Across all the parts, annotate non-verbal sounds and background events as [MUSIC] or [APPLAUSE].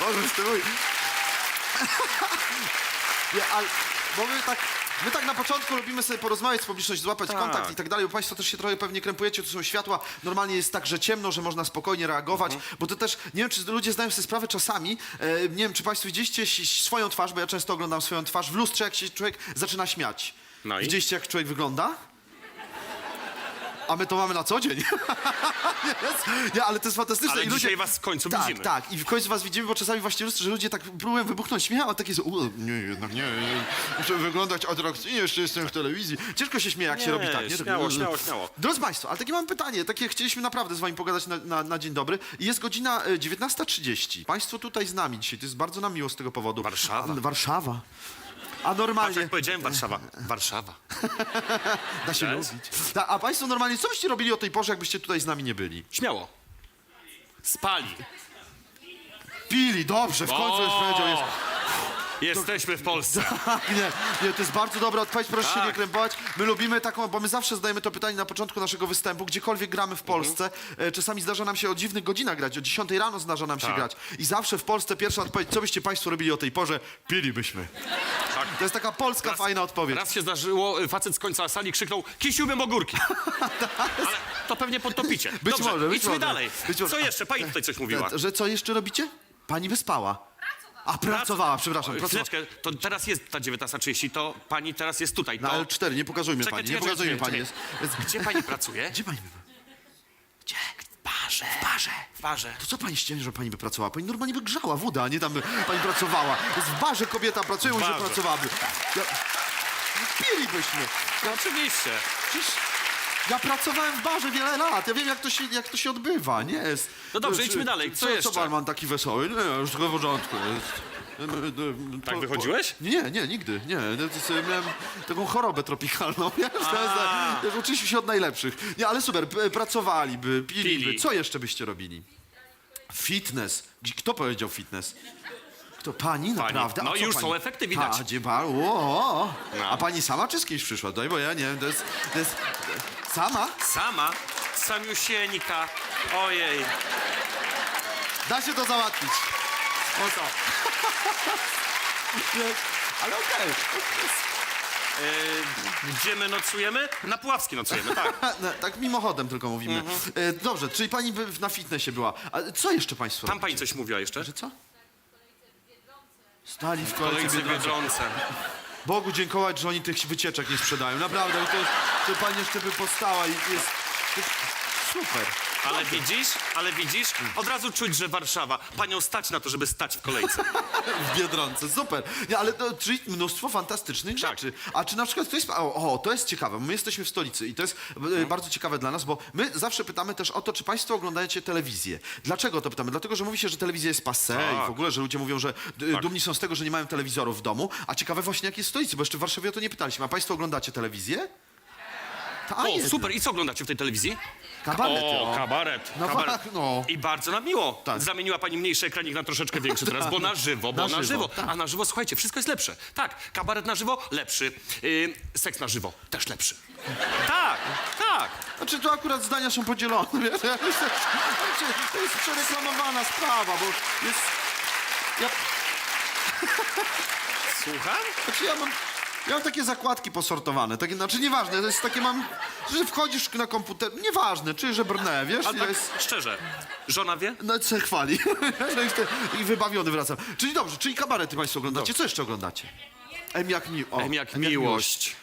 Boże, ty mój. [LAUGHS] Nie, ale, bo my tak, my tak na początku lubimy sobie porozmawiać z publicznością, złapać Tak. kontakt i tak dalej, bo państwo też się trochę pewnie krępujecie, tu są światła, normalnie jest tak, że ciemno, że można spokojnie reagować, Mhm. bo to też, nie wiem, czy ludzie zdają sobie sprawę czasami, e, nie wiem, czy państwo widzieliście swoją twarz, bo ja często oglądam swoją twarz w lustrze, jak się człowiek zaczyna śmiać. No i? Widzieliście, jak człowiek wygląda? A my to mamy na co dzień. [LAUGHS] Jest? nie, ale to jest fantastyczne. Ale I ludzie... dzisiaj was w końcu tak, widzimy. Tak, i w końcu was widzimy, bo czasami właśnie lustrze, że ludzie tak próbują wybuchnąć śmiechem, a takie są, "U, nie, jednak nie, nie, muszę wyglądać atrakcyjnie, jeszcze jestem w telewizji. Ciężko się śmieje, jak się Nie, robi tak, nie? śmiało, Tak, śmiało, śmiało. Drodzy Państwo, ale takie mam pytanie, takie chcieliśmy naprawdę z wami pogadać na, na, na dzień dobry. I Jest godzina e, 19.30. Państwo tutaj z nami dzisiaj, to jest bardzo nam miło z tego powodu. Warszawa. Warszawa. A Patrz, normalnie jak powiedziałem Warszawa. Warszawa. [LAUGHS] da się Jest? lubić. Ta, a Państwo normalnie, co byście robili o tej porze, jakbyście tutaj z nami nie byli? Śmiało. Spali. Pili, dobrze, w końcu już powiedział. Jest, Jesteśmy w Polsce. [LAUGHS] Tak, nie, nie, to jest bardzo dobra odpowiedź, proszę się Tak. nie krępować. My lubimy taką, bo my zawsze zadajemy to pytanie na początku naszego występu, gdziekolwiek gramy w Polsce. E, Czasami zdarza nam się o dziwnych godzinach grać, o 10 rano zdarza nam się Tak. grać. I zawsze w Polsce pierwsza odpowiedź, co byście Państwo robili o tej porze? Pilibyśmy. Tak. To jest taka polska fajna odpowiedź. Raz się zdarzyło, y, facet z końca sali krzyknął, kisiłbym ogórki. [LAUGHS] Ale to pewnie podtopicie. Być Dobrze, może, być idźmy może. dalej. Być może. Co jeszcze? Pani tutaj coś mówiła. E, Że co jeszcze robicie? Pani wyspała. A, pracowała, przepraszam. Pracowała. Chwileczkę, to teraz jest ta 19.30, to pani teraz jest tutaj. Na To... L4, nie pokazujmy Czekaj, pani, nie czekaj, pokazujmy czekaj, pani. Jest, czekaj. jest... Gdzie pani pracuje? Gdzie pani by... Gdzie? W barze. W barze. W barze. To co pani ściemnia, że pani by pracowała? Pani normalnie by grzała wodę, a nie tam by pani pracowała. Jest w barze kobieta pracuje, W że barze. pracowałaby. Ja... Pilibyśmy. No oczywiście. Przecież ja pracowałem w barze wiele lat. Ja wiem, jak to się, jak to się odbywa, nie jest. No dobrze, idźmy dalej. Co jeszcze? Co barman taki wesoły? Nie, już tylko w porządku. Jest. Tak Po- wychodziłeś? Po... Nie, nie, nigdy. Nie, miałem taką chorobę tropikalną. [LAUGHS] Wiesz, uczyliśmy się od najlepszych. Nie, ale super, pracowaliby, piliby. Pili. Co jeszcze byście robili? Fitness. Kto powiedział fitness? Kto? Pani? Naprawdę? No już pani? są efekty widać. A, gdzie ba- o, No. A pani sama czy z kimś przyszła? Daj, bo ja nie wiem, to jest... To jest sama? Sama? Samiusieńka. Ojej. Da się to załatwić. O [LAUGHS] to. Ale okej. Yy, gdzie my nocujemy? Na Puławskiej nocujemy, tak. [LAUGHS] No, Tak mimochodem tylko mówimy. Mhm. E, dobrze, czyli pani by na fitnessie była. A co jeszcze państwo Tam pani robicie? coś mówiła jeszcze? Że co? Stali w Kolejce kolejce Biedronce. Biedronce. Bogu dziękować, że oni tych wycieczek nie sprzedają. Naprawdę, bo to, to pani jeszcze by powstała i jest super. Ale widzisz, ale widzisz, od razu czuć, że Warszawa. Panią stać na to, żeby stać w kolejce. [LAUGHS] W Biedronce, super. Nie, ale to, czyli mnóstwo fantastycznych Tak. rzeczy. A czy na przykład ktoś... O, o, to jest ciekawe. My jesteśmy w stolicy i to jest e, bardzo ciekawe dla nas, bo my zawsze pytamy też o to, czy państwo oglądacie telewizję. Dlaczego to pytamy? Dlatego, że mówi się, że telewizja jest passé i Tak. w ogóle, że ludzie mówią, że d- dumni są z tego, że nie mają telewizorów w domu. A ciekawe właśnie, jak jest w stolicy, bo jeszcze w Warszawie o to nie pytaliśmy. A państwo oglądacie telewizję? Ta, O, super. I co oglądacie w tej telewizji? Kabarety, O, o. kabaret. No kabaret. tak, no. I bardzo nam miło. Tak. Zamieniła pani mniejszy ekranik na troszeczkę większy teraz, bo na [LAUGHS] żywo, bo Na na, żywo, żywo. tak. A na żywo, słuchajcie, wszystko jest lepsze. Tak, kabaret na żywo, lepszy. Yy, seks na żywo, też lepszy. Tak, tak. Znaczy, tu akurat zdania są podzielone, [LAUGHS] wiesz? Znaczy, To jest przereklamowana sprawa, bo jest... Ja, Słucham? znaczy, ja mam... Ja mam takie zakładki posortowane, takie, znaczy nieważne, to jest takie mam, że wchodzisz na komputer, nieważne, czy że brnę, wiesz, Ale tak jest, szczerze, żona wie? no se chwali, [LAUGHS] i wybawiony wracam. Czyli dobrze, czyli kabarety państwo oglądacie, co jeszcze oglądacie? M jak, mi... o, M jak miłość.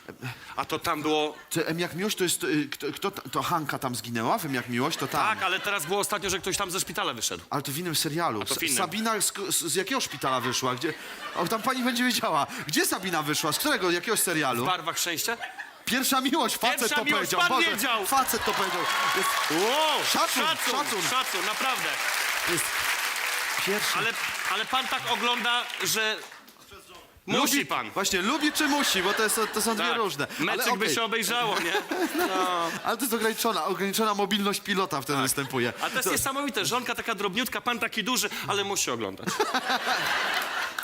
A to tam było... To M jak miłość to jest, y, kto, kto, to Hanka tam zginęła w M jak miłość, to tam. Tak, ale teraz było ostatnio, że ktoś tam ze szpitala wyszedł. Ale to w innym serialu. to w Sa- innym. Sabina z, z, z jakiego szpitala wyszła? Gdzie? O, tam pani będzie wiedziała. Gdzie Sabina wyszła? Z którego, jakiegoś serialu? W barwach szczęścia? Pierwsza miłość, facet Pierwsza to miłość, powiedział. pan wiedział. Facet to powiedział. Jest, Wow, Szacun, szacun, szacun. szacun, naprawdę. jest pierwsza. Ale, ale pan tak ogląda, że musi Lubi- pan. Właśnie, lubi czy musi, bo to, jest, to są dwie Tak. różne. Ale, Meczyk by okej. się obejrzało, nie? [LAUGHS] Ale to jest ograniczona, ograniczona mobilność pilota wtedy występuje. A to jest niesamowite. Żonka taka drobniutka, pan taki duży, ale musi oglądać. [LAUGHS]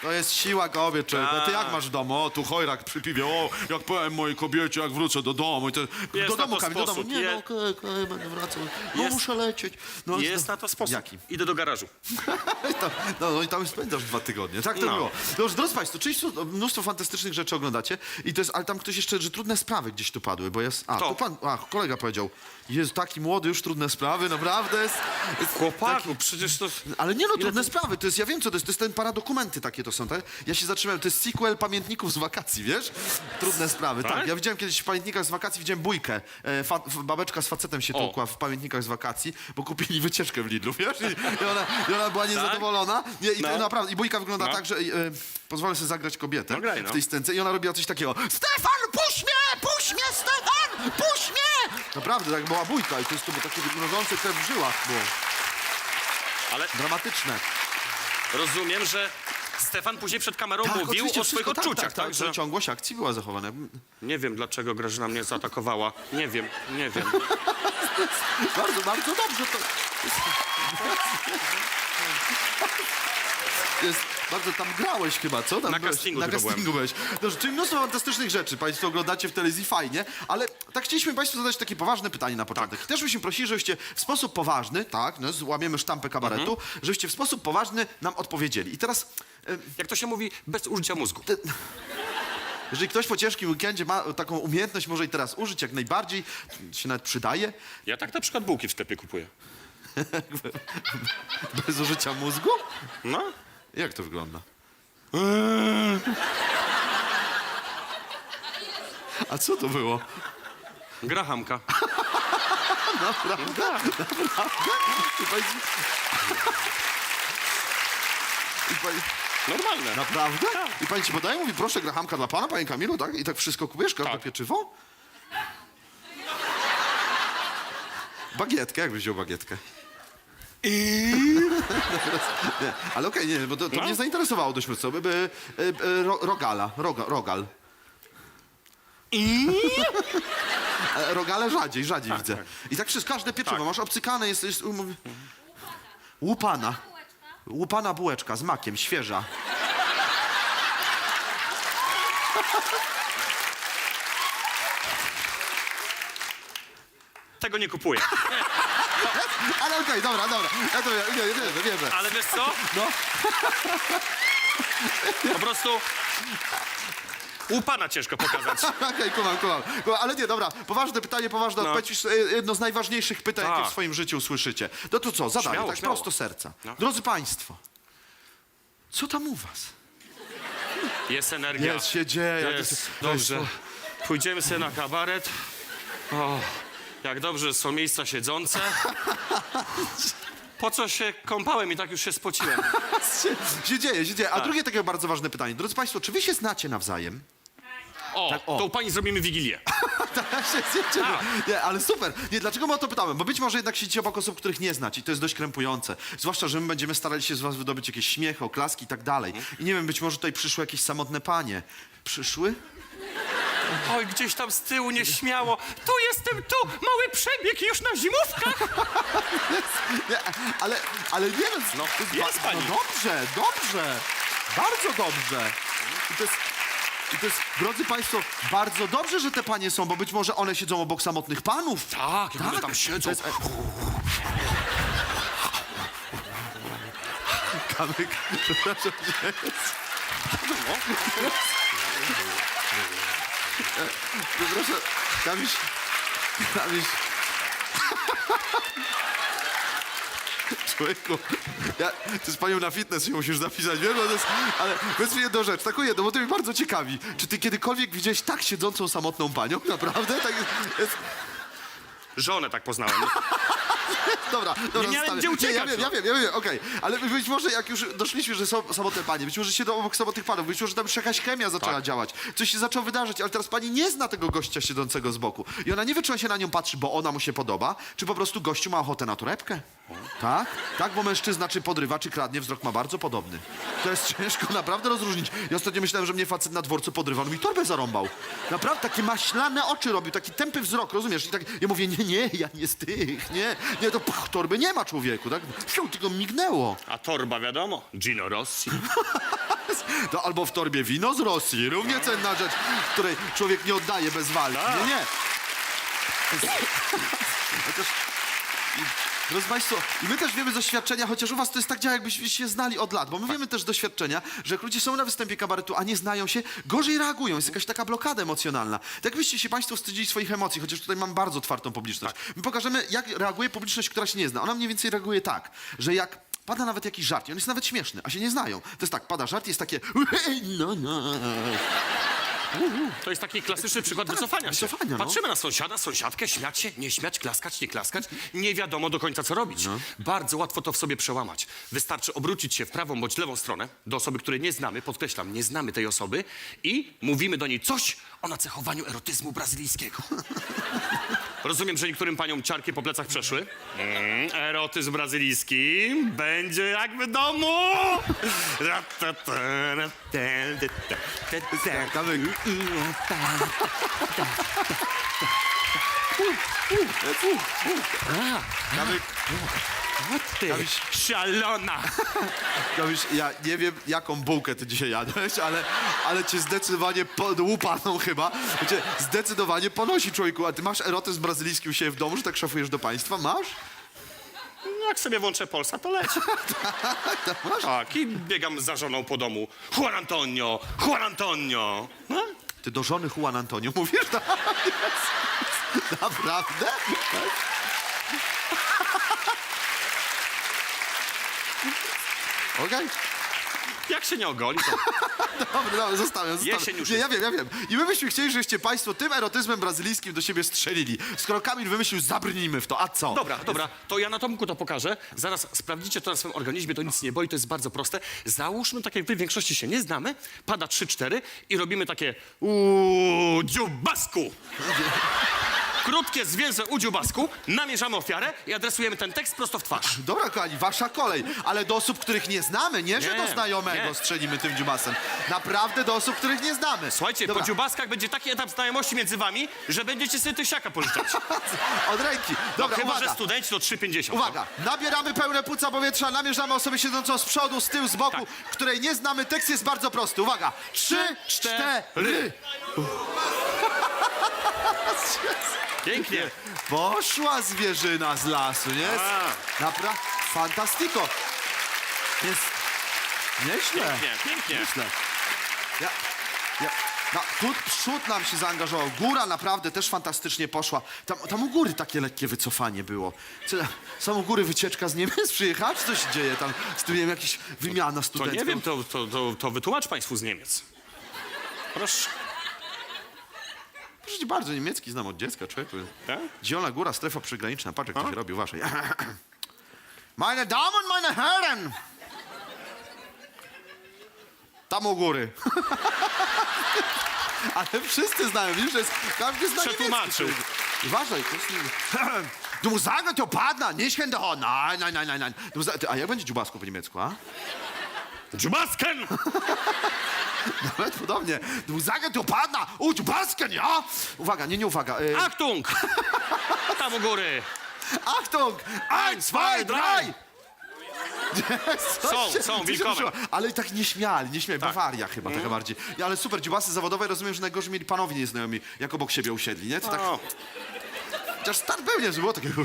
To jest siła kobiet, człowiek. A ty jak masz w domu? O, tu chojrak przy piwie. O, jak powiem mojej kobiecie, jak wrócę do domu. I to, Jest do na domu, to Kamil, do domu. sposób. Nie, Je- no okej, okej, będę wracał. No Jest- muszę lecieć. No, Jest no. na to sposób. Jaki? Idę do garażu. [LAUGHS] I tam, no, no i tam spędzasz dwa tygodnie. Tak to No. było. Dobrze, drodzy Państwo, czyli mnóstwo, mnóstwo fantastycznych rzeczy oglądacie i to jest, ale tam ktoś jeszcze, że trudne sprawy gdzieś tu padły, bo jest, a, Kto? tu pan, a, kolega powiedział, jest taki młody, już trudne sprawy, naprawdę jest, jest Chłopaku, przecież to... ale nie no, trudne sprawy, to jest, ja wiem co to jest, to jest ten paradokumenty takie to są, tak? Ja się zatrzymałem, to jest sequel pamiętników z wakacji, wiesz? Trudne sprawy, tak. Tak? Ja widziałem kiedyś w pamiętnikach z wakacji, widziałem bójkę, e, fa, f- babeczka z facetem się O. tłukła w pamiętnikach z wakacji, bo kupili wycieczkę w Lidlu, wiesz? I, i, ona, i ona była niezadowolona. Nie, i, No. naprawdę, I bójka wygląda No. tak, że e, pozwolę sobie zagrać kobietę No graj, no. w tej scence i ona robiła coś takiego, Stefan, puść mnie, puść mnie, Stefan! Naprawdę, tak była bójka i to jest to było takie mrożące krew w żyłach było. Ale Dramatyczne. rozumiem, że Stefan później przed kamerą mówił Tak, oczywiście, o swoich wszystko, odczuciach, tak, tak, tak? że ciągłość akcji była zachowana. Nie wiem, dlaczego Grażyna mnie zaatakowała. Nie wiem, nie wiem. [LAUGHS] Bardzo, bardzo dobrze to... [LAUGHS] Jest, bardzo tam grałeś chyba, co? Tam Na byłeś, castingu Na tylko castingu byłeś. Dobrze, czyli mnóstwo fantastycznych rzeczy Państwo oglądacie w telewizji, fajnie, ale tak chcieliśmy Państwu zadać takie poważne pytanie na początek. Też byśmy prosili, żebyście w sposób poważny, tak, no, złamiemy sztampę kabaretu, żebyście w sposób poważny nam odpowiedzieli. I teraz... e, Jak to się mówi, bez użycia mózgu. Jeżeli ktoś po ciężkim weekendzie ma taką umiejętność, może i teraz użyć jak najbardziej, się nawet przydaje, Ja tak na przykład bułki w sklepie kupuję. [LAUGHS] bez użycia mózgu? No, Jak to wygląda? A co to było? Grahamka. Naprawdę? Naprawdę? I pani... I pani... Normalne. Naprawdę? I pani ci podaje? Mówi, proszę, grachamka dla pana, panie Kamilu, tak? I tak wszystko kupujesz? Każde Tak. pieczywo? Bagietkę, jakbyś wziął bagietkę? [LAUGHS] nie, ale okej, nie, bo to, to No. mnie zainteresowało dość mocno. By, by, e, e, ro, rogala, roga, rogal. E, Rogale rzadziej, rzadziej widzę. I tak wszystko, każde pieczywo, Tak. masz obcykane, jest, jest um... łupana. Łupana bułeczka z makiem, świeża. Tego nie kupuję. [LAUGHS] Ale okej, dobra, dobra. Ja to wie- nie, wierzę, wierzę. Ale wiesz co? No. Po prostu u pana ciężko pokazać. [LAUGHS] Okej, kumam, kumam, kumam. Ale nie, dobra, poważne pytanie, poważna No. odpowiedź. e, Jedno z najważniejszych pytań, jakie w Tak. swoim życiu usłyszycie. No to co, zadaję, Śmiało, tak śmiało. prosto serca. No. Drodzy Państwo, co tam u was? Jest energia. Jest, się dzieje. Jest. Dobrze. Pójdziemy sobie na kabaret. O, jak dobrze że są miejsca siedzące. Po co się kąpałem i tak już się spociłem? się, [LAUGHS] się dzieje, się dzieje. A Tak. drugie takie bardzo ważne pytanie. Drodzy Państwo, czy wy się znacie nawzajem? O, Tak, o. to u pani zrobimy wigilię. [LAUGHS] Tak, się zjedziemy. Tak. Nie, ale super. Nie, dlaczego my o to pytamy? Bo być może jednak siedzicie obok osób, których nie znacie i to jest dość krępujące. Zwłaszcza, że my będziemy starali się z was wydobyć jakieś śmiechy, oklaski i tak dalej. I nie wiem, być może tutaj przyszły jakieś samotne panie. Przyszły? Oj, gdzieś tam z tyłu nieśmiało. Tu jestem, tu! Mały przebieg już na zimówkach! [LAUGHS] Nie, ale, ale nie wiem. No, jest pani. No dobrze, dobrze. Bardzo dobrze. I to jest... I to jest, drodzy Państwo, bardzo dobrze, że te panie są, bo być może one siedzą obok samotnych panów. Tak, jak one tam siedzą. To jest, e... Kamyk, przepraszam cię. Przepraszam, Kamiś, Kamiś. Człowieku, ja, ty z panią na fitness się musisz zapisać, wiesz, bo to jest, ale powiedz mi jedną rzecz, taką jedną, bo to mnie bardzo ciekawi. Czy ty kiedykolwiek widziałeś tak siedzącą samotną panią? Naprawdę? Tak jest, jest, Żonę tak poznałem. [LAUGHS] Dobra, dobra, Nie miałem zostawię. gdzie Nie, uciekać, ja wiem, no. ja wiem, ja wiem, okej. Ale być może jak już doszliśmy, że są samotne panie, być może siedzą obok samotnych panów, być może tam już jakaś chemia zaczęła Tak. działać, coś się zaczęło wydarzyć, ale teraz pani nie zna tego gościa siedzącego z boku. I ona nie wie, czy on się na nią patrzy, bo ona mu się podoba, czy po prostu gościu ma ochotę na torebkę. Tak? Tak, bo mężczyzna czy podrywa, czy kradnie, wzrok ma bardzo podobny. To jest [LAUGHS] ciężko naprawdę rozróżnić. Ja ostatnio myślałem, że mnie facet na dworcu podrywa, on mi torbę zarąbał. Naprawdę, takie maślane oczy robił, taki tępy wzrok, rozumiesz? I tak, ja mówię, nie, nie, ja nie z tych, nie, nie, to pch, torby nie ma człowieku, tak? Fiu, tylko mignęło. A torba wiadomo, Gino Rossi. [LAUGHS] To albo w torbie wino z Rosji, równie cenna rzecz, której człowiek nie oddaje bez walki. Nie, nie. [LAUGHS] Chociaż... Drodzy Państwo, i my też wiemy z doświadczenia, chociaż u Was to jest tak działa, jakbyście się znali od lat, bo my wiemy też z doświadczenia, że jak ludzie są na występie kabaretu, a nie znają się, gorzej reagują, jest jakaś taka blokada emocjonalna. Tak jakbyście się Państwo wstydzili swoich emocji, chociaż tutaj mam bardzo otwartą publiczność. My pokażemy, jak reaguje publiczność, która się nie zna. Ona mniej więcej reaguje tak, że jak pada nawet jakiś żart i on jest nawet śmieszny, a się nie znają. To jest tak, pada żart i jest takie [LAUGHS] no, no. To jest taki klasyczny przykład wycofania się. Wycofania, no. Patrzymy na sąsiada, sąsiadkę, śmiać się, nie śmiać, klaskać, nie klaskać. Nie wiadomo do końca, co robić. No. Bardzo łatwo to w sobie przełamać. Wystarczy obrócić się w prawą bądź lewą stronę do osoby, której nie znamy, podkreślam, nie znamy tej osoby i mówimy do niej coś o nacechowaniu erotyzmu brazylijskiego. [LAUGHS] Rozumiem, że niektórym paniom ciarki po plecach przeszły. Mm, erotyzm brazylijski będzie jak w domu. Kamek, Ty, Kamuś- szalona! [LAUGHS] Kamuś, ja nie wiem, jaką bułkę ty dzisiaj jadłeś, ale, ale cię zdecydowanie, po, łupaną chyba, cię zdecydowanie ponosi człowieku. A ty masz erotyzm brazylijski u siebie w domu, że tak szafujesz do państwa? Masz? Jak sobie włączę Polsa, to leci. [LAUGHS] Tak, masz? Tak, i biegam za żoną po domu. Juan Antonio, Juan Antonio. No? Ty do żony Juan Antonio mówisz? Tak [LAUGHS] jest. Naprawdę? Okej. Jak się nie ogoli, to... [LAUGHS] Dobra, dobra, zostawiam, zostawiam. Jesień już Nie, ja wiem, ja wiem. I my byśmy chcieli, żebyście państwo tym erotyzmem brazylijskim do siebie strzelili. Skoro Kamil wymyślił, zabrnijmy w to, a co? Dobra, dobra, to ja na Tomku to pokażę. Zaraz sprawdzicie to na swoim organizmie, to nic nie boi, to jest bardzo proste. Załóżmy, tak jak wy w większości się nie znamy, pada 3-4 i robimy takie uuu, dziubasku. [LAUGHS] Krótkie, zwięzłe u dziubasku, namierzamy ofiarę i adresujemy ten tekst prosto w twarz. Dobra, kochani, wasza kolej. Ale do osób, których nie znamy, nie, że Nie, do znajomego nie. strzelimy tym dziubasem. Naprawdę do osób, których nie znamy. Słuchajcie, Dobra. po dziubaskach będzie taki etap znajomości między wami, że będziecie sobie tysiaka pożyczać. [LAUGHS] Od ręki. No, Dobra, chyba, uwaga. że studenci to 3,50. Uwaga, nabieramy pełne płuca powietrza, namierzamy osobę siedzącą z przodu, z tyłu, z boku, Tak. której nie znamy. Tekst jest bardzo prosty. Uwaga, trzy, cztery. [LAUGHS] Pięknie. Poszła zwierzyna z lasu, nie? A. Napra... Fantastiko. Jest... Nieźle. Pięknie, pięknie. Nieźle. Ja... Ja... No, tu przód nam się zaangażował. Góra naprawdę też fantastycznie poszła. Tam, tam u góry takie lekkie wycofanie było. Co, są u góry wycieczka z Niemiec [LAUGHS] przyjechała, czy coś się dzieje tam z tym, nie wiem, jakaś wymiana To nie wiem, to, to, to, to wytłumacz państwu z Niemiec. Proszę. Proszę cię bardzo, niemiecki znam od dziecka, człowieku. Tak? Zielona Góra, strefa przygraniczna. Patrz, jak to się robi, uważaj. [CLEARS THROAT] Meine Damen, meine Herren! Tam u góry. [LAUGHS] Ale wszyscy znają, widzisz, że jest, każdy zna Przetłumaczył. niemiecki. Uważaj, to jest... nie- [CLEARS THROAT] Du musst sagen, to padna, nicht hinterher. Nein, nein, nein, nein, nein. Du musst, a jak będzie dziubasku po niemiecku, a? Dziubasken! [LAUGHS] [LAUGHS] Nawet podobnie. Du musst sagen, to padna. U, dziubasken, ja? Uwaga, nie, nie uwaga. Y, Achtung! [LAUGHS] Tam u góry. Achtung! Eins, zwei, drei! [LAUGHS] Są, są, wilkowe. Ale tak nie śmiali, nie śmiali. Bawaria chyba taka bardziej. Ja, ale super, dziubasy zawodowe, rozumiem, że najgorzej mieli panowie nieznajomi, jak obok siebie usiedli, nie? To tak, O, chociaż start pełnie, że było takie... [LAUGHS]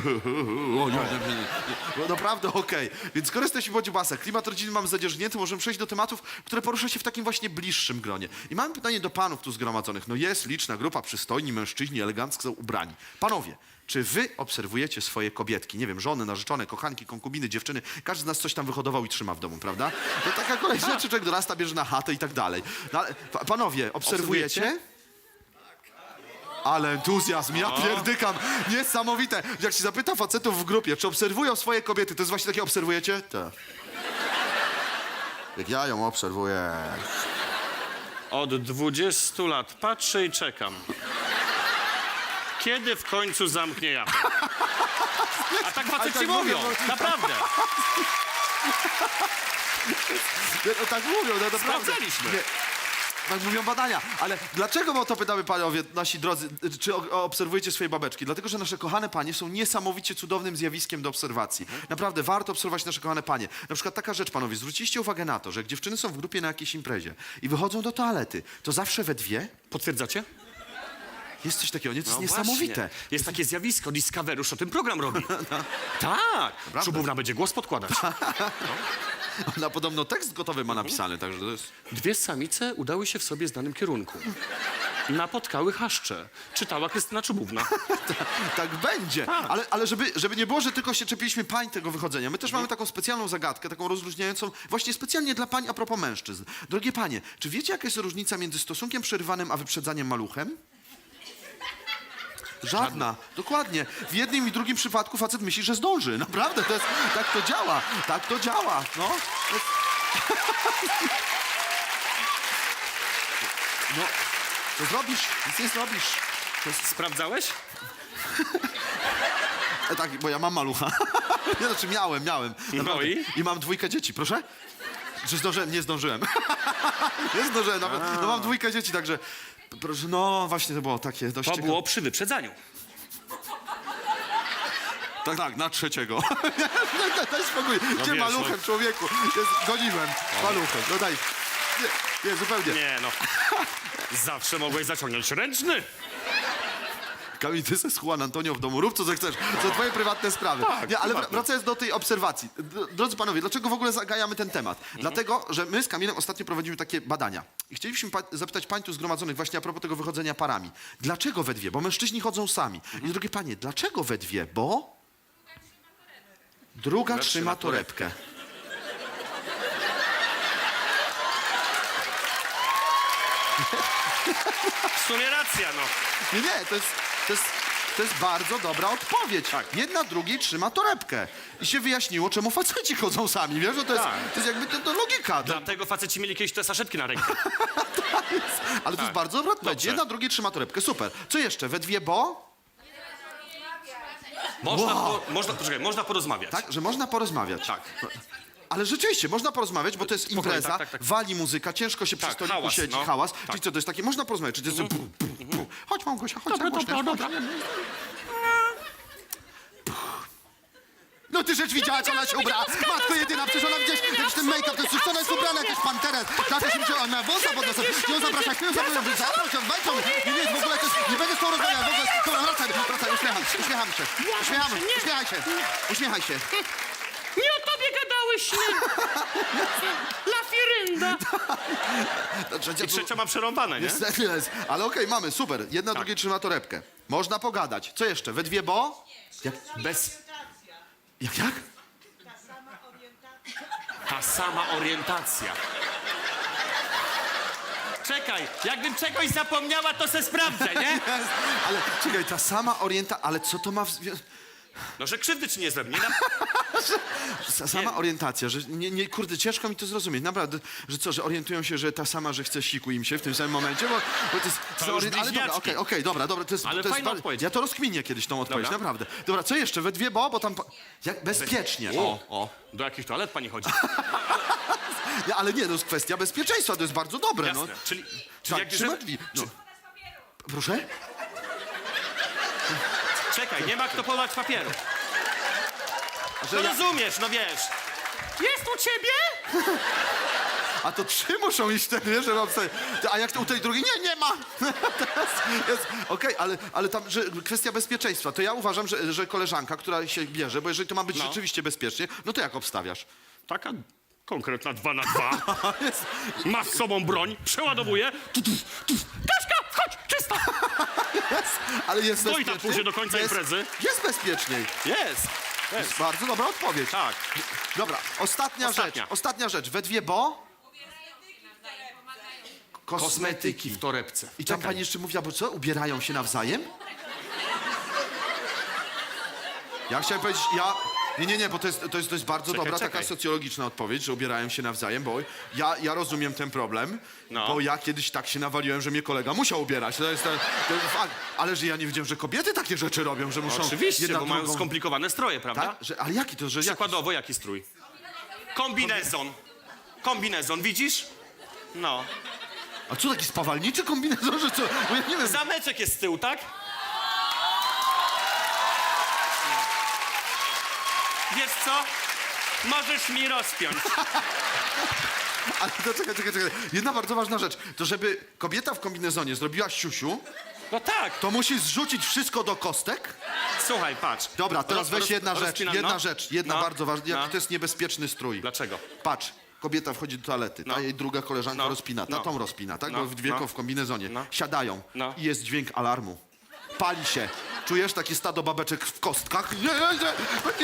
O, nie, nie, nie, nie. No, naprawdę okej. Więc skoro jesteśmy po dziubasach, klimat rodziny mamy zadzierzgnięty, możemy przejść do tematów, które porusza się w takim właśnie bliższym gronie. I mam pytanie do panów tu zgromadzonych. No jest liczna grupa przystojni mężczyźni, elegancko ubrani. Panowie, czy wy obserwujecie swoje kobietki? Nie wiem, żony, narzeczone, kochanki, konkubiny, dziewczyny. Każdy z nas coś tam wyhodował i trzyma w domu, prawda? To taka kolej rzeczy, człowiek dorasta, bierze na chatę i tak dalej. No, ale, pa- panowie, obserwujecie? Obserwujecie? Ale entuzjazm, ja pierdykam, niesamowite. Jak się zapyta facetów w grupie, czy obserwują swoje kobiety, to jest właśnie takie, obserwujecie? Tak. Jak ja ją obserwuję. od 20 lat patrzę i czekam. Kiedy w końcu zamknie japę? A tak faceci tak mówią, mówią, bo- naprawdę. Nie, No, tak mówią, no naprawdę. Sprawdzaliśmy. Nie. Tak mówią badania. Ale dlaczego, bo to pytamy panowie, nasi drodzy, czy o, obserwujecie swoje babeczki? Dlatego, że nasze kochane panie są niesamowicie cudownym zjawiskiem do obserwacji. Naprawdę, warto obserwować nasze kochane panie. Na przykład taka rzecz, panowie, zwróciliście uwagę na to, że jak dziewczyny są w grupie na jakiejś imprezie i wychodzą do toalety, to zawsze we dwie Potwierdzacie? Jest coś takiego, nie? To jest No niesamowite. Właśnie. Jest takie zjawisko, Discovery już o tym program robi. [LAUGHS] Tak, Szubówna będzie głos podkładać. [LAUGHS] Ona podobno tekst gotowy ma napisany, także to jest... Dwie samice udały się w sobie znanym kierunku. Napotkały chaszcze. Czytała Krystyna Czubówna. [LAUGHS] Tak będzie. Ale, ale żeby, żeby nie było, że tylko się czepiliśmy pań tego wychodzenia, my też mamy taką specjalną zagadkę, taką rozluźniającą właśnie specjalnie dla pań a propos mężczyzn. Drogie panie, czy wiecie, jaka jest różnica między stosunkiem przerywanym a wyprzedzaniem maluchem? Żadna. Dokładnie. W jednym i drugim przypadku facet myśli, że zdąży. Naprawdę, to jest, tak to działa. Tak to działa. No. To jest... No, to zrobisz, nic nie zrobisz. To jest Sprawdzałeś? [LAUGHS] E, tak, bo ja mam malucha. [LAUGHS] Nie, znaczy miałem, miałem. Naprawdę. i? I mam dwójkę dzieci, proszę? Czy zdążyłem? Nie zdążyłem. [LAUGHS] nie zdążyłem nawet. No mam dwójkę dzieci, także... Proszę, no właśnie to było takie dość To ciekawe. było przy wyprzedzaniu. Tak, tak, na trzeciego. [LAUGHS] daj spokój. Gdzie wiesz, maluchem, człowieku? Jest, goniłem maluchem. No daj. Nie, nie, zupełnie. Nie no. Zawsze mogłeś zaciągnąć ręczny. Kamil, ty se z Juan Antonio w domu, rób co zechcesz. To twoje prywatne sprawy. Tak, nie, ale wr- prywatne. wracając do tej obserwacji. Drodzy panowie, dlaczego w ogóle zagajamy ten temat? Mhm. Dlatego, że my z Kamilem ostatnio prowadzimy takie badania. I chcielibyśmy pa- zapytać pań tu zgromadzonych właśnie a propos tego wychodzenia parami. Dlaczego we dwie? Bo mężczyźni chodzą sami. Mhm. I drogie panie, dlaczego we dwie? Bo... Druga trzyma trzyma torebkę. [LAUGHS] W sumie racja, no. Nie, nie, to jest, to jest, to jest bardzo dobra odpowiedź. Tak. Jedna drugiej trzyma torebkę. I się wyjaśniło, czemu faceci chodzą sami. Wiesz, że to jest, Tak. to jest jakby to, to logika. To, Dlatego faceci mieli kiedyś te saszetki na rękę. [LAUGHS] ale to jest bardzo dobra odpowiedź. Dobrze. Jedna drugiej trzyma torebkę. Super. Co jeszcze? We dwie, bo? Można, po, można, poczekaj, można porozmawiać. Tak, że można porozmawiać. Tak. Ale rzeczywiście, można porozmawiać, bo to jest Spokojnie, impreza, tak, tak, tak. wali muzyka, ciężko się przy Tak, stoliku hałas, siedzi, no. hałas. Tak. Czyli co, to jest takie, można porozmawiać, czy to jest... pu, pu, pu. Chodź Małgosia, chodź Dobra, dobra, chodź. dobra. No ty rzecz widziała, co ona się ubrała. Matko jedyna, przecież ona widzisz, jakiś ten make-up, to jest co ona jest ubrana, jakiś panteres. Tata się musiała, ona wąsa pod nosem. Ją zapraszać, ją zapraszać, zapraszać, wejdź Nie, nie, w ogóle to jest, nie będę z tą rozmawiał, w ogóle. Dobra, wracaj, wracaj, uśmiecham się, uśmiecham się. Uśmiechamy, uśmiechaj się, uśmiechaj się. Tobie gadałyśmy! Lafirynda! Trzecia, I trzecia ma przerąbane, nie? Niestety [LAUGHS] jest. Ale okej, mamy, super. Jedna Tak. drugiej trzyma torebkę. Można pogadać. Co jeszcze? We dwie, bo? Jak? Bez... Jak, jak? Ta sama orientacja. Czekaj, jakbym czegoś zapomniała, to se sprawdzę, nie? Ale czekaj, ta sama orienta, ale co to ma w związku? No, że krzywdy ci nie zrobi. [LAUGHS] Nie na... Sa- Sama orientacja, że nie, nie, kurde, ciężko mi to zrozumieć, naprawdę, że co, że orientują się, że ta sama, że chce siku im się w tym samym momencie, bo, bo to jest... To już ale dobra, bliźniaczki. okej, okej, dobra, dobra, to jest... Ale to jest fajna odpowiedź. Ja to rozkminię kiedyś tą odpowiedź, Dobra. naprawdę. Dobra, co jeszcze? We dwie, bo, bo tam... po- Jak bezpiecznie. O, o. Do jakich toalet pani chodzi? [LAUGHS] Ja, ale nie, to jest kwestia bezpieczeństwa, to jest bardzo dobre, no. Jasne. Czyli, czyli Tak, jak trzyma drzwi. No. Proszę? Czekaj, nie ma kto podać papieru. Że No ja, rozumiesz, no wiesz. Jest u ciebie? a to trzy muszą iść wtedy, wiesz, że mam sobie, A jak to u tej drugiej? Nie, nie ma! [LAUGHS] Teraz jest, Okej, ale, ale tam, że kwestia bezpieczeństwa, to ja uważam, że, że koleżanka, która się bierze, bo jeżeli to ma być No. rzeczywiście bezpiecznie, no to jak obstawiasz? Taka konkretna dwa na dwa. [LAUGHS] Ma z sobą broń, przeładowuje. Tu, tu, tu. Czysto! Jest, [LAUGHS] ale jest No i tak pójdzie do końca jest, imprezy. Jest bezpieczniej. Jest. Jest bardzo dobra odpowiedź. Tak. Dobra, ostatnia, Ostatnia. rzecz. Ostatnia rzecz. We dwie, bo? Kosmetyki w torebce. I tam pani jeszcze mówiła, bo co? Ubierają się nawzajem? Ja chciałem powiedzieć, ja... Nie, nie, nie, bo to jest, to jest, to jest bardzo Czekaj, dobra czekaj. taka socjologiczna odpowiedź, że ubierają się nawzajem, bo ja, ja rozumiem ten problem, No. bo ja kiedyś tak się nawaliłem, że mnie kolega musiał ubierać. To jest, to, to jest fakt. Ale że ja nie wiedziałem, że kobiety takie rzeczy robią, że muszą Oczywiście, jedna bo mają drugą... skomplikowane stroje, prawda? Tak? Że, ale jaki to, że jaki? Przykładowo jaki strój? Kombinezon. Kombinezon, widzisz? No. A co, taki spawalniczy kombinezon, że co? Bo ja nie wiem. Zameczek jest z tyłu, tak? Co? Możesz mi rozpiąć. [LAUGHS] Ale to czekaj, czekaj, czekaj. Jedna bardzo ważna rzecz. To żeby kobieta w kombinezonie zrobiła siusiu, No tak. to musi zrzucić wszystko do kostek. Słuchaj, patrz. Dobra, teraz Roz- weź jedna rzecz, rozpinam, jedna no. rzecz, jedna No, bardzo ważna. Jaki no. to jest niebezpieczny strój. Dlaczego? Patrz, kobieta wchodzi do toalety, ta No. jej druga koleżanka No. rozpina, ta No. tą rozpina, tak? No. Bo w wielką No. w kombinezonie. No. Siadają No. i jest dźwięk alarmu. Pali się. Czujesz takie stado babeczek w kostkach? Nie, nie,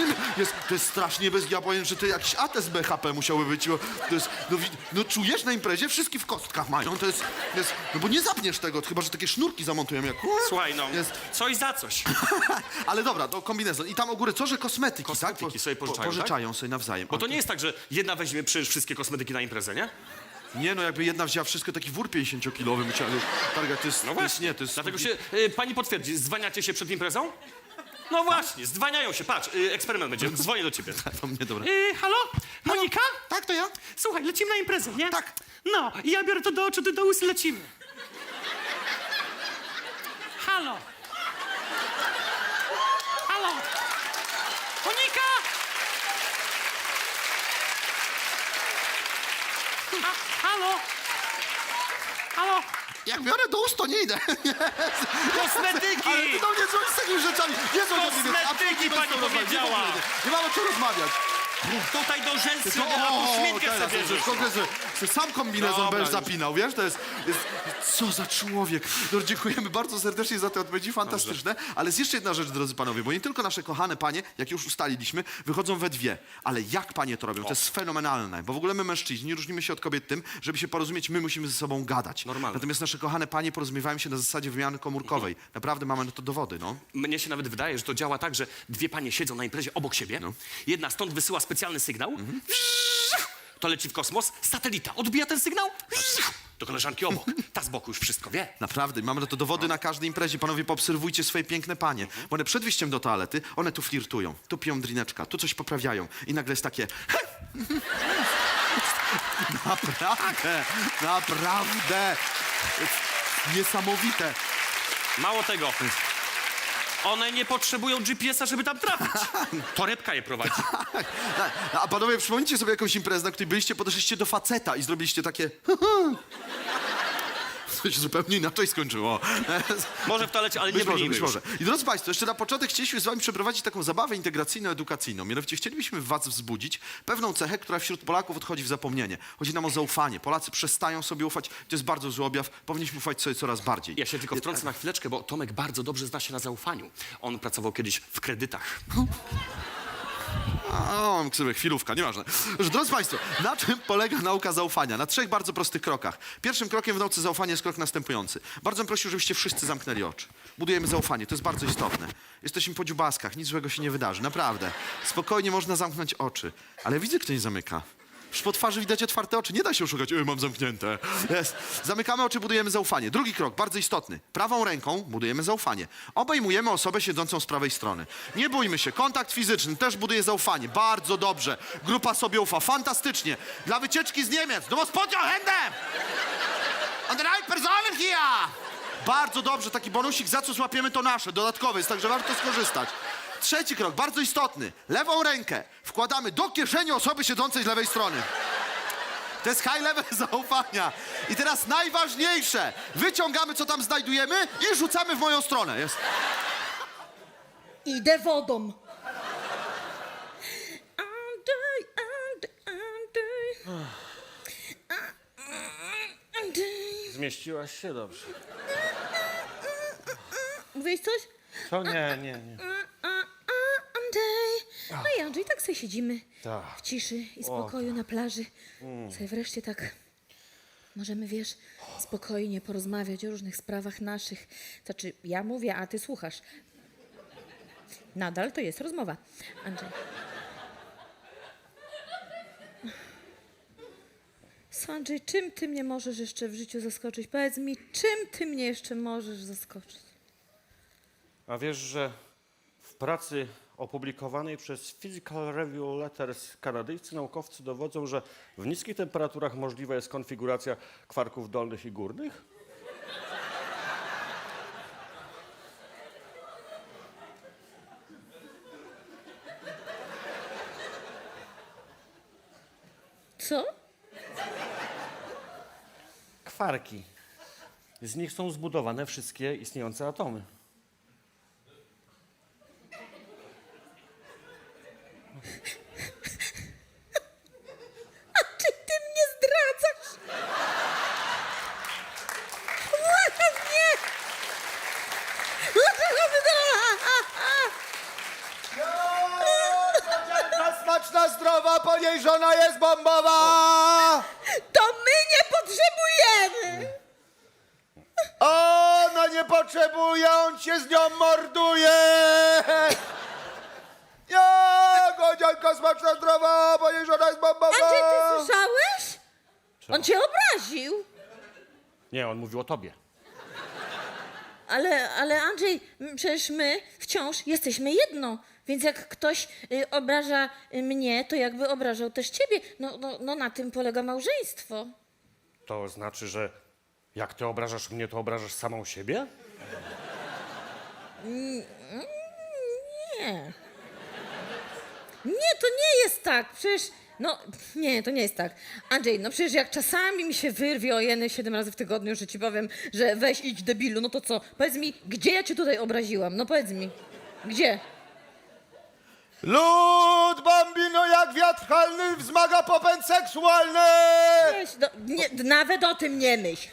nie. Jest, to jest strasznie bez... Ja powiem, że to jakiś atest BHP musiały być. bo To jest, no, no czujesz na imprezie, wszystkie w kostkach mają. To jest, to jest... No bo nie zapniesz tego, chyba, że takie sznurki zamontują jak... Słuchaj, no. Jest, Coś za coś. [LAUGHS] ale dobra, to kombinezon. I tam u góry co, że kosmetyki, Kosmetyki tak? sobie pożyczają, pożyczają sobie nawzajem. Bo to nie jest tak, że jedna weźmie przecież wszystkie kosmetyki na imprezę, nie? Nie no, jakby jedna wzięła wszystko, taki wór 50-kilowy musiała już targać. To jest, No to jest, właśnie. nie, to jest... Dlatego się, y, pani potwierdzi, zdwaniacie się przed imprezą? No właśnie, zdwaniają się. Patrz, y, eksperyment będzie. Dzwonię do ciebie. [LAUGHS] To mnie dobra. Y, halo? Monika? Tak, to ja. Słuchaj, lecimy na imprezę, nie? Tak. No, i ja biorę to do oczu, ty do ust, lecimy. Halo? Monika? Ha, halo? Halo? Jak biorę do ust, to nie idę. [LAUGHS] Kosmetyki! Ale ty do mnie dzwonisz z takimi rzeczami. Nie mnie, Kosmetyki pani powiedziała. Nie, mamy o czym rozmawiać. Tutaj do rzęsy, To- na o, pośmietkę teraz, sobie bierzesz. konkretnie, Sam kombinezon Dobra, będziesz już. zapinał, wiesz? To jest, jest... Co za człowiek. No, dziękujemy bardzo serdecznie za te odpowiedzi, fantastyczne. Ale jest jeszcze jedna rzecz, drodzy panowie, bo nie tylko nasze kochane panie, jak już ustaliliśmy, wychodzą we dwie. Ale jak panie to robią? To jest fenomenalne. Bo w ogóle my mężczyźni różnimy się od kobiet tym, żeby się porozumieć, my musimy ze sobą gadać. Normalne. Natomiast nasze kochane panie porozumiewają się na zasadzie wymiany komórkowej. Mhm. Naprawdę mamy na to dowody, no. Mnie się nawet wydaje, że to działa tak, że dwie panie siedzą na imprezie obok siebie. Jedna stąd wysyła specjalny sygnał. To leci w kosmos. Satelita odbija ten sygnał. Do koleżanki obok. Ta z boku już wszystko wie. Naprawdę, mamy na to dowody na każdej imprezie. Panowie, poobserwujcie swoje piękne panie. Bo one przed wyjściem do toalety, one tu flirtują, tu piją drineczka, tu coś poprawiają. I nagle jest takie... naprawdę, naprawdę. Niesamowite. Mało tego. One nie potrzebują GPS-a, żeby tam trafić. [LAUGHS] Torebka je prowadzi. A panowie, przypomnijcie sobie jakąś imprezę, na której byliście, podeszliście do faceta i zrobiliście takie... [LAUGHS] To się zupełnie inaczej skończyło. Może w toalecie, ale nie Być może, być może. I drodzy Państwo, jeszcze na początek chcieliśmy z Wami przeprowadzić taką zabawę integracyjno-edukacyjną. Mianowicie chcielibyśmy w Was wzbudzić pewną cechę, która wśród Polaków odchodzi w zapomnienie. Chodzi nam o zaufanie. Polacy przestają sobie ufać. To jest bardzo zły objaw. Powinniśmy ufać sobie coraz bardziej. Ja się tylko wtrącę na chwileczkę, bo Tomek bardzo dobrze zna się na zaufaniu. On pracował kiedyś w kredytach. [LAUGHS] O, chwilówka, nieważne. Że, drodzy Państwo, na czym polega nauka zaufania? Na trzech bardzo prostych krokach. Pierwszym krokiem w nauce zaufania jest krok następujący. Bardzo bym prosił, żebyście wszyscy zamknęli oczy. Budujemy zaufanie, to jest bardzo istotne. Jesteśmy po dziubaskach, nic złego się nie wydarzy, naprawdę. Spokojnie można zamknąć oczy. Ale widzę, kto nie zamyka. Już po twarzy widać otwarte oczy, nie da się oszukać, mam zamknięte. Jest. Zamykamy oczy, budujemy zaufanie. Drugi krok, bardzo istotny. Prawą ręką budujemy zaufanie. Obejmujemy osobę siedzącą z prawej strony. Nie bójmy się, kontakt fizyczny też buduje zaufanie. Bardzo dobrze. Grupa sobie ufa, fantastycznie. Dla wycieczki z Niemiec, do spodnia Hände! Und drei Personen hier! Bardzo dobrze, taki bonusik, za co złapiemy to nasze, dodatkowy, jest także warto skorzystać. Trzeci krok, bardzo istotny. Lewą rękę wkładamy do kieszeni osoby siedzącej z lewej strony. To jest high level [LAUGHS] zaufania. I teraz najważniejsze. Wyciągamy, co tam znajdujemy i rzucamy w moją stronę. Jest. Idę wodą. Andrzej, Andrzej, Andrzej. Andrzej. Zmieściłaś się dobrze. Mówiłeś coś? To nie, nie, nie. Andrzej. No i Andrzej, tak sobie siedzimy. Tak. W ciszy i spokoju na plaży. Sobie wreszcie tak możemy, wiesz, spokojnie porozmawiać o różnych sprawach naszych. Znaczy, ja mówię, a ty słuchasz. Nadal to jest rozmowa. Andrzej. Andrzej, czym ty mnie możesz jeszcze w życiu zaskoczyć? Powiedz mi, czym ty mnie jeszcze możesz zaskoczyć? A wiesz, że w pracy opublikowanej przez Physical Review Letters kanadyjscy naukowcy dowodzą, że w niskich temperaturach możliwa jest konfiguracja kwarków dolnych i górnych? Co? Kwarki. Z nich są zbudowane wszystkie istniejące atomy. Czy ty mnie zdradzasz? Nie! Dlaczego ty Ta smaczna, zdrowa, po niej żona jest bombowa! To my nie potrzebujemy! Ona nie potrzebuje, on się z nią morduje! Ja, godzianka smaczna, zdrowa, po niej żona jest bombowa! Andrzej, ty słyszałeś? On cię obraził. Nie, on mówił o tobie. Ale, ale Andrzej, m, przecież my wciąż jesteśmy jedno. Więc jak ktoś y, obraża y, mnie, to jakby obrażał też ciebie. No, no, no na tym polega małżeństwo. To znaczy, że jak ty obrażasz mnie, to obrażasz samą siebie? Nie. Nie, to nie jest tak. Przecież, no, nie, to nie jest tak. Andrzej, no przecież jak czasami mi się wyrwie o jeny siedem razy w tygodniu, że ci powiem, że weź idź debilu, no to co? Powiedz mi, gdzie ja cię tutaj obraziłam? No powiedz mi. Gdzie? Lud bambino jak wiatr halny wzmaga popęd seksualny! Weź, do, nie, nawet o tym nie myśl.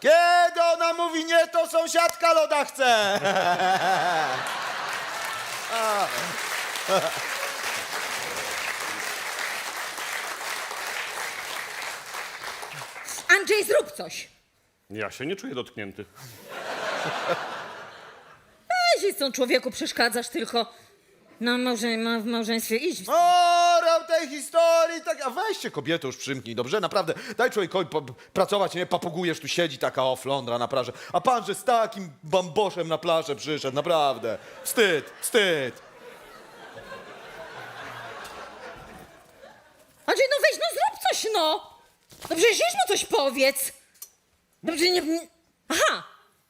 Kiedy ona mówi nie, to sąsiadka loda chce! Andrzej, zrób coś. Ja się nie czuję dotknięty. Weź, tą człowieku przeszkadzasz tylko. No, małże, ma, w małżeństwie idź. Morał tej historii, tak, a weźcie kobietę już przymknij, dobrze? Naprawdę, daj człowiekowi po, pracować, nie? Papugujesz, tu siedzi taka oflądra na plaży, a pan, że z takim bamboszem na plażę przyszedł, naprawdę. Wstyd, wstyd. Andrzej, no weź, no zrób coś, no! No przecież już mu coś powiedz. Dobrze, nie... nie- Aha,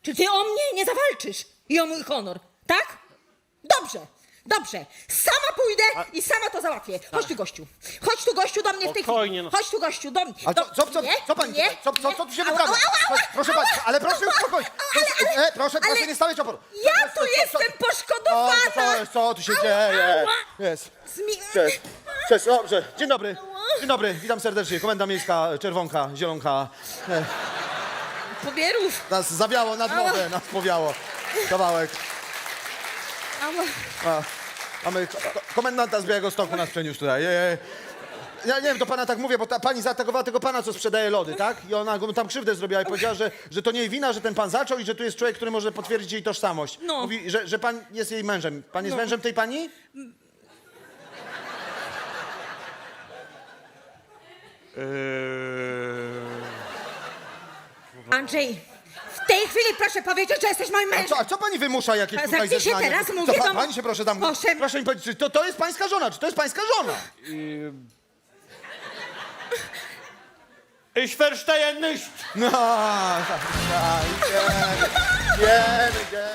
czy ty o mnie nie zawalczysz i o mój honor, tak? Dobrze, dobrze. Sama pójdę i sama to załatwię. Chodź tu, gościu. Chodź tu, gościu, do mnie w tej Spokojnie, chwili. no. Chodź tu, gościu, do mnie. A do... co, co, co, Nie, co pani nie, tutaj? Co, co, co tu się wyprawia? Ała, ała, ała, Chodź, Proszę pani, ale proszę uspokojć. ale- Proszę, e, proszę, ale- proszę nie stawiać oporu. Ja tu jestem O, poszkodowana. co, co tu się Ała, dzieje? ała. Jest. Zmi... Cześć. Cześć, dobrze. Dzień dobry. Dzień dobry, witam serdecznie. Komenda miejska, czerwonka, zielonka. Pobierów. Nas zawiało nad Ała. nas powiało. Kawałek. A, mamy ko- ko- komendanta z Białego Stoku nas przeniósł tutaj. E, Ja nie wiem, to pana tak mówię, bo ta pani zaatakowała tego pana, co sprzedaje lody, tak? I ona mu tam krzywdę zrobiła i powiedziała, że, że to nie jej wina, że ten pan zaczął i że tu jest człowiek, który może potwierdzić jej tożsamość. No. Mówi, że, że pan jest jej mężem. Pan jest No. mężem tej pani? Yy... Andrzej, w tej chwili proszę powiedzieć, że jesteś moim A mężem. co, a co pani wymusza jakieś A tutaj zamknij się zeznania? teraz, Co, mówię pa, wam- Pani się proszę tam... Proszę- Proszę mi powiedzieć, czy to, to jest pańska żona, czy to jest pańska żona? Ich verstehe nicht! No, tak, tak, nie, nie, nie.